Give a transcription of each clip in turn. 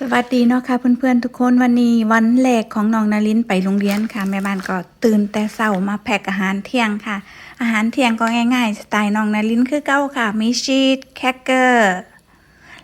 สวัสดีเนาะค่ะเพื่อนๆทุกคนวันนี้วันแรกของน้องนารินไปโรงเรียนค่ะ แม่บ้านก็ตื่นแต่เช้ามาแพ็คอาหารเที่ยงค่ะ อาหารเที่ยงก็ง่ายๆสไตล์น้องนารินคือเก้าค่ะมีชีสแครกเกอร์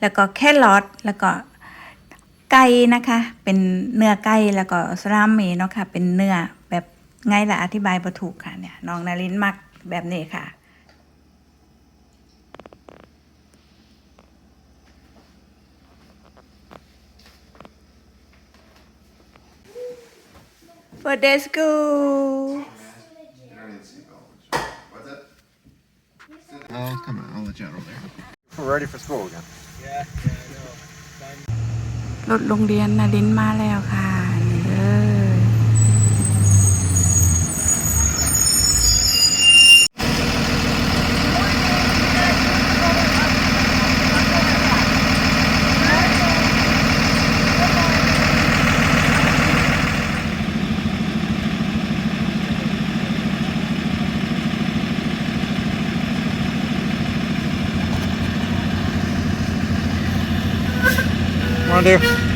แล้วก็แครอทแล้วก็ไก่นะคะ เป็นเนื้อไก่แล้วก็สลามเมเนาะค่ะ เป็นเนื้อแบบง่ายละอธิบายบ่ถูกค่ะเนี่ยน้องนารินมักแบบนี้ค่ะ For the school. What's that? Oh, come on, I'll let you out over there. We're ready for school again. รถโรงเรียนนารินมาแล้วค่ะนี่เลย Come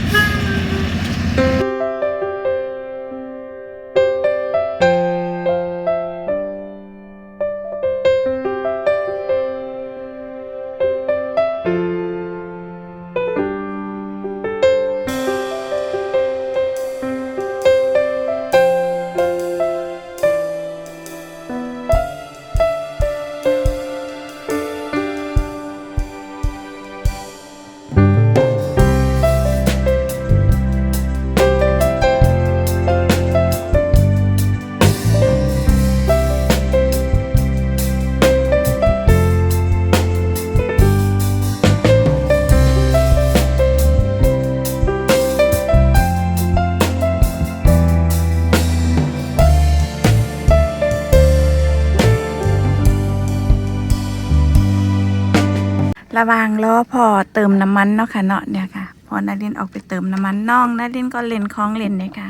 ระหว่างล้อพอเติมน้ำมันเนาะค่ะเนาะเนี่ยค่ะ พอนารินออกไปเติมน้ำมันน้องนารินก็เล่นของเล่นเลยค่ะ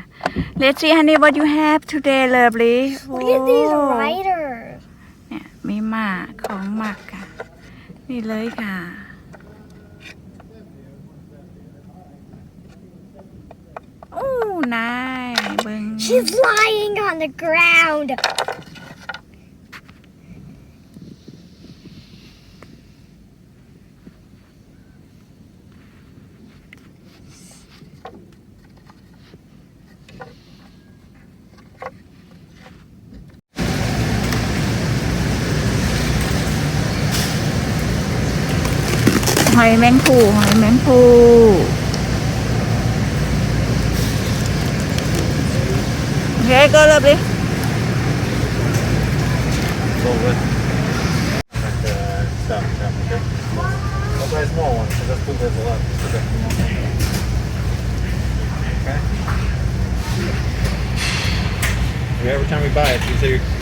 Let's see honey what you have today lovely Look at these โอ้ riders. เนี่ยมีหมาของหมักค่ะ นี่เลยค่ะโอ้นายเบิง She's lying on the ground. อยแมงภูหอยแมงภูโอเคก็เริ่มดิ Go with like the stuff, stuff, okay? I'll buy a small one, because that's good, there's a lot. Okay. Okay? Okay, every time we buy it, you say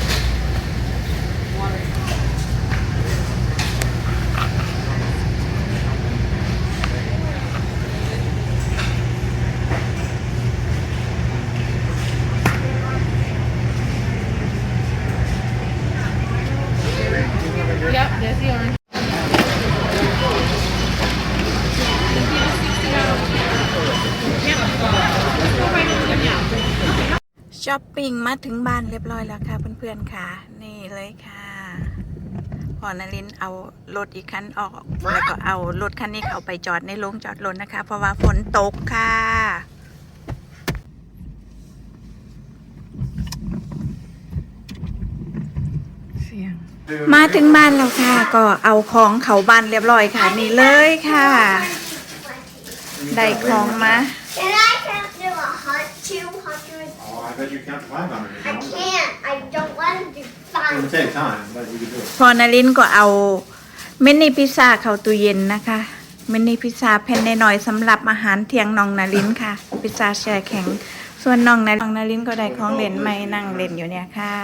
ช้อปปิ้งมาถึงบ้านเรียบร้อยแล้วค่ะเพื่อนๆค่ะ นี่เลยค่ะพอนารินเอารถอีกคันออก แล้วก็เอารถคันนี้เข้าไปจอดในโรงจอดรถนะคะ เพราะว่าฝนตกค่ะเสียงมาถึงบ้านแล้วค่ะ ก็เอาของเขาบ้านเรียบร้อยค่ะ นี่เลยค่ะ ได้ของมา Can I count to a hun- 200? Oh, I bet you count to 500 if I you want. can't. I don't want to do It would five. take time, but you could do it. พอนารินก็เอามินิพิซซ่าเข้าตู้เย็นนะคะมินิพิซซ่าแผ่นน้อยๆสำหรับอาหารเที่ยงน้องนารินค่ะ พิซซ่าแช่แข็ง ส่วนน้องนาน้องนารินก็ได้ของเล่นใหม่นั่งเล่นอยู่เนี่ยค่ะ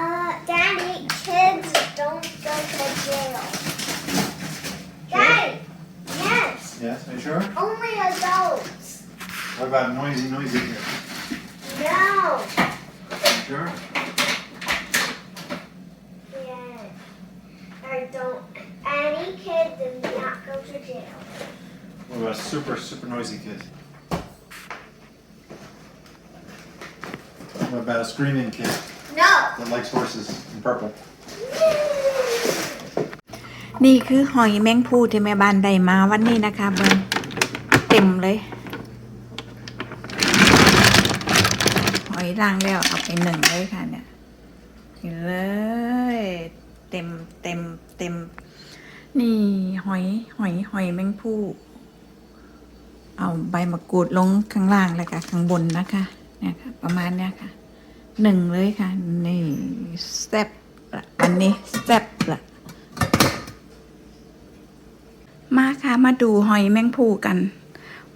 Uh, Daddy, kids don't go to jail. Daddy, yes, Yes, are you sure? only adults. What about noisy, noisy here? No. You sure? Yeah. I don't. Any kid does not go to jail. What about a super, super noisy kid? What about a screaming kid No. that likes horses in purple? นี่คือหอยแมงภูที่แม่บ้านได้มาวันนี้นะคะเบิ้งเต็มเลย หอยล่างแล้วเอาไปหนึ่งเลยค่ะเนี่ยเลย เต็มเต็มเต็ม นี่หอยหอยหอยแมงภูเอาใบมะกรูดลงข้างล่างแล้วก็ข้างบนนะคะเนี่ยค่ะ ประมาณเนี้ยค่ะหนึ่งเลยค่ะ นี่แซ่บละวันนี้แซ่บละมาค่ะมาดูหอยแมงภูกัน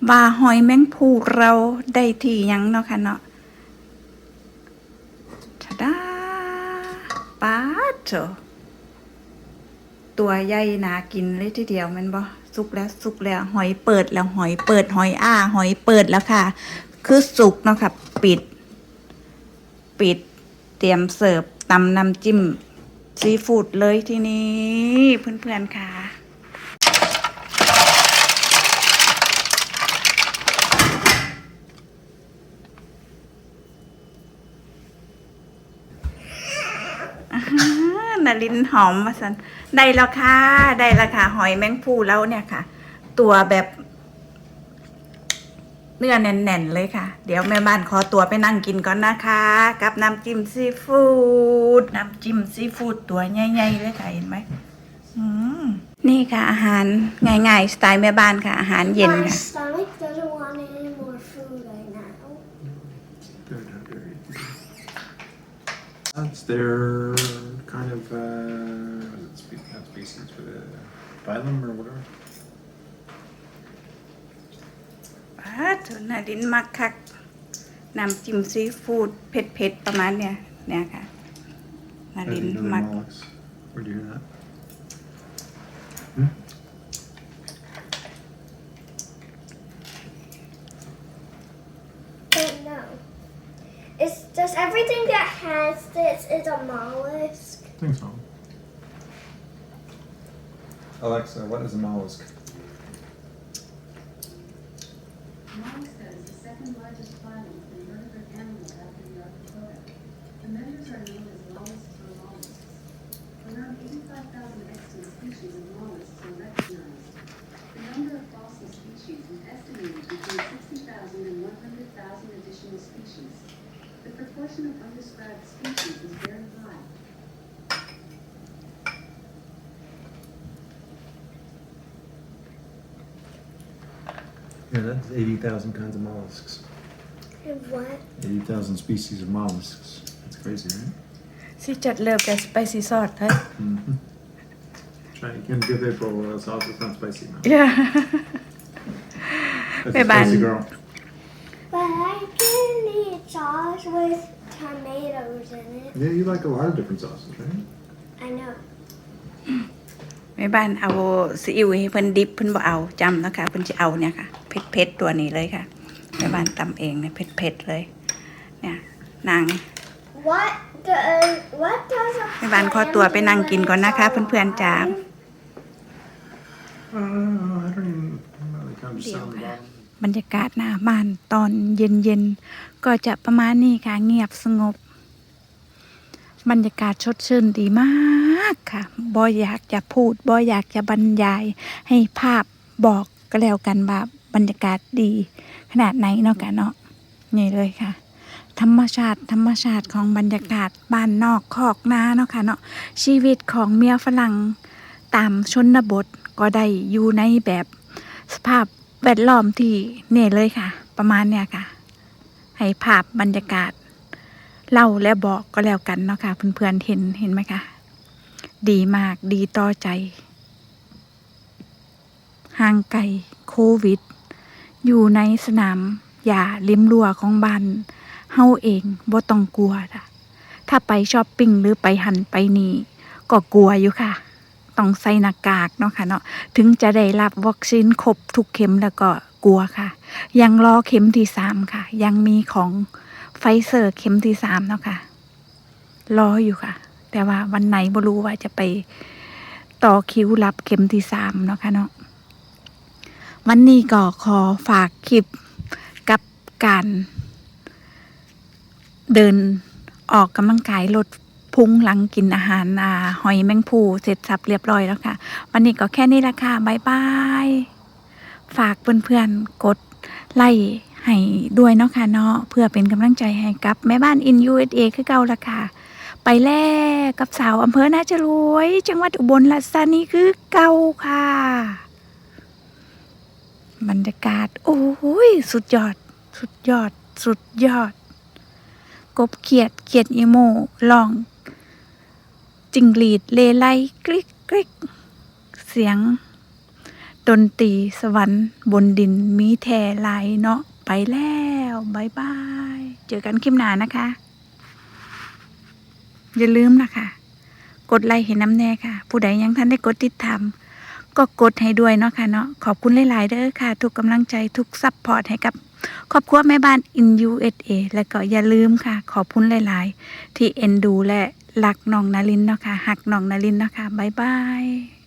ว่าหอยแมงภูเราได้ที่ยังเนาะค่ะเนาะาดโถตัวใหญ่นากินเลยทีเดียวมันบ่สุกแล้วสุกแล้ว หอยเปิดแล้วหอยเปิด หอยอ้า หอยเปิดแล้วค่ะ คือสุกเนาะค่ะ ปิด ปิด เตรียมเสิร์ฟตำน้ำจิ้มซีฟู้ดเลยที่นี้เพื่อนๆค่ะ อ่า นารินหอมมาสันได้แล้วค่ะได้แล้วค่ะหอยแมงภูแล้วเนี่ยค่ะ ตัวแบบเนื้อแน่นๆเลยค่ะ เดี๋ยวแม่บ้านขอตัวไปนั่งกินก่อนนะคะ กับน้ำจิ้มซีฟู้ดน้ำจิ้มซีฟู้ดตัวใหญ่ๆเลยค่ะเห็นไหมอืมนี่ค่ะ อาหารง่ายๆ สไตล์แม่บ้านค่ะ อาหารเย็น My ค่ะ stomach doesn't want any more food right now. They're not very. That's their kind of, uh, what is it, spe- not species, but uh, phylum or whatever. อ้าเถอะนารินมักคักน้ำจิ้มซีฟู้ดเผ็ดๆ ประมาณเนี้ยเนี่ยค่ะนา How do ริน you know มั they're ก mollusks? Where'd you hear that? Don't know. Is does everything that has this is a mollusk? I think so. Alexa, what is a mollusk? Mollusca is the second largest phylum of invertebrate animals after the arthropoda. The members are known as mollusks or mollusks. Around 85,000 extant species of mollusks are recognized. The number of fossil species is estimated between 60,000 and 100,000 additional species. The proportion of undescribed species is very high. Yeah, that's 80,000 kinds of mollusks. What? 80,000 species of mollusks. That's crazy, right? See, chợt lợp cái spicy sauce huh? Mm-hmm. Try, you can give it for uh, sauce that's not spicy now. Yeah. That's Mẹ a spicy girl. But I can eat sauce with tomatoes in it. Yeah, you like a lot of different sauces, right? I know. แม่บ้านเอาซีอิ๊วให้เพิ่นดิบเพิ่นบ่เอาจำนะคะเพิ่นจะเอาเนี่ยค่ะเผ็ดเผ็ดๆตัวนี้เลยค่ะแม่บ้านตำเองเนี่ยเผ็ดเผ็ดๆเลย เนี่ยนาง What does what does a แม่บ้านขอตัวไปนั่งกินก่อนนะคะ เพื่อนๆจ๋า Uh, I don't even. I don't know, they kind of just sit on the Deal. bottom. บรรยากาศหน้าบ้านตอนเย็นๆ ก็จะประมาณนี้ค่ะเงียบสงบ บรรยากาศชดชื่นดีมากค่ะบออยากจะพูดบออยากจะบรรยาย ให้ภาพบอกก็แล้วกันว่าบรรยากาศดี ขนาดไหนเนาะกันเนาะนี่เลยค่ะ ธรรมชาติ ธรรมชาติของบรรยากาศบ้านนอกคอกนาเนาะค่ะเนาะชีวิตของเมียฝรั่งตามชนบทก็ได้อยู่ในแบบสภาพแวดล้อมที่เนี่ยเลยค่ะ ประมาณเนี่ยค่ะ ให้ภาพบรรยากาศ เล่าและบอกก็แล้วกันเนาะค่ะเพื่อนๆเห็นเห็นไหมคะดีมากดีต่อใจห่างไกลโควิด อยู่ในสนามหญ้าริมรั้วของบ้านเฮาเองบ่ต้องกลัวจ้ะถ้าไปช้อปปิ้งหรือไปหันไปนี่ก็กลัวอยู่ค่ะ ต้องใส่หน้ากากเนาะค่ะเนาะถึงจะได้รับวัคซีนครบทุกเข็มแล้วก็กลัวค่ะ ยังรอเข็มที่สามค่ะ ยังมีของ ไฟเซอร์เข็มที่สามเนาะค่ะ รออยู่ค่ะ แต่ว่าวันไหนบ่รู้ว่าจะไปต่อคิวรับเข็มที่สามเนาะค่ะเนาะวันนี้ก็ขอฝากคลิปกับการเดินออกกำลังกายลดพุงหลังกินอาหารอ่าหอยแมงภูเสร็จสับเรียบร้อยแล้วค่ะ วันนี้ก็แค่นี้ละค่ะบายบาย ฝากเพื่อนๆกดไล่ ให้ด้วยเนาะค่ะเนาะเพื่อเป็นกำลังใจให้กับแม่บ้านอิน USA คือเก่าละค่ะ ไปแล่กับสาวอำเภอนาจรวย จังหวัดอุบลราชธานีคือเก่าค่ะ บรรยากาศ โอ้ย สุดยอด สุดยอด สุดยอด กบเขียดเขียดอีโมลอง จิงหรีดเลไลกริกกริกเสียงดนตรีสวรรค์บนดินมีแทลายเนาะ แล้วบายบาย เจอกันคลิปหน้านะคะ อย่าลืมนะคะ กดไลค์ให้น้ำแน่ค่ะ ผู้ใดยังท่านได้กดติดตามก็กดให้ด้วยเนาะค่ะเนาะขอบคุณหลาย ๆ เด้อค่ะ ทุกกำลังใจทุกซัพพอร์ตให้กับครอบครัวแม่บ้าน in USA และก็อย่าลืมค่ะ ขอบคุณหลาย ๆ ที่เอ็นดูและรักน้องนารินเนาะค่ะหักน้องนารินเนาะค่ะบ๊ายบาย